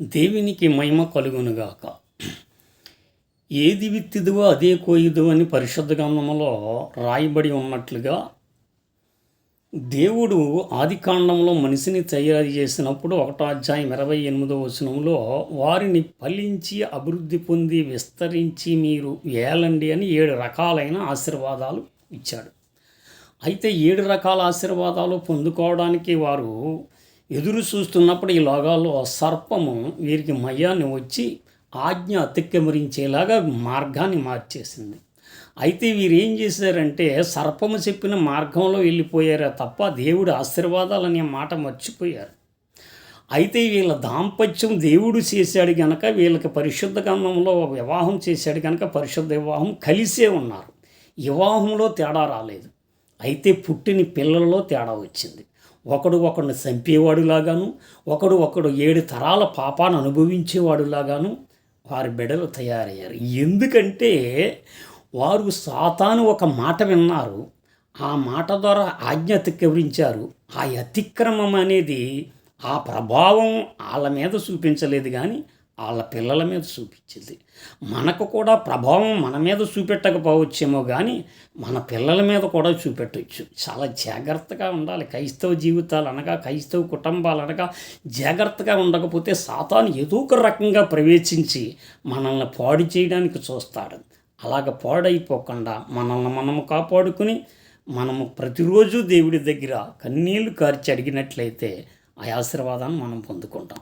దేవునికి మహిమ కలుగునుగాక. ఏది విత్తిదువో అదే కోయిదు అని పరిశుద్ధ గ్రంథములో రాయబడి ఉన్నట్లుగా దేవుడు ఆదికాండంలో మనిషిని తయారు చేసినప్పుడు ఒకటో అధ్యాయం ఇరవై ఎనిమిదో వచనంలో వారిని ఫలించి అభివృద్ధి పొంది విస్తరించి మీరు ఏలండి అని ఏడు రకాలైన ఆశీర్వాదాలు ఇచ్చాడు. అయితే ఏడు రకాల ఆశీర్వాదాలు పొందుకోవడానికి వారు ఎదురు చూస్తున్నప్పుడు ఈ లోగాల్లో సర్పము వీరికి మయాన్ని వచ్చి ఆజ్ఞ అతిక్రమరించేలాగా మార్గాన్ని మార్చేసింది. అయితే వీరు ఏం చేశారంటే సర్పము చెప్పిన మార్గంలో వెళ్ళిపోయారా తప్ప దేవుడు ఆశీర్వాదాలు అనే మాట మర్చిపోయారు. అయితే వీళ్ళ దాంపత్యం దేవుడు చేశాడు గనక వీళ్ళకి పరిశుద్ధ గంధంలో వివాహం చేశాడు కనుక పరిశుద్ధ వివాహం కలిసే ఉన్నారు. వివాహంలో తేడా రాలేదు. అయితే పుట్టిన పిల్లల్లో తేడా వచ్చింది. ఒకడు ఒకడిని చంపేవాడులాగాను ఒకడు ఒకడు ఏడు తరాల పాపాన్ని అనుభవించేవాడులాగాను వారి బిడలు తయారయ్యారు. ఎందుకంటే వారు సాతాను ఒక మాట విన్నారు. ఆ మాట ద్వారా ఆజ్ఞ అతిక్రమించారు ఆ అతిక్రమం అనేది ఆ ప్రభావం వాళ్ళ మీద చూపించలేదు కానీ వాళ్ళ పిల్లల మీద చూపించింది. మనకు కూడా ప్రభావం మన మీద చూపెట్టకపోవచ్చేమో కానీ మన పిల్లల మీద కూడా చూపెట్టవచ్చు చాలా జాగ్రత్తగా ఉండాలి. క్రైస్తవ జీవితాలు అనగా క్రైస్తవ కుటుంబాలు అనగా జాగ్రత్తగా ఉండకపోతే సాతాను ఏదో ఒక రకంగా ప్రవేశించి మనల్ని పాడు చేయడానికి చూస్తాడు. అలాగ పాడైపోకుండా మనల్ని మనము కాపాడుకుని మనము ప్రతిరోజు దేవుడి దగ్గర కన్నీళ్ళు కార్చి అడిగినట్లయితే ఆ ఆశీర్వాదాన్ని మనం పొందుకుంటాం.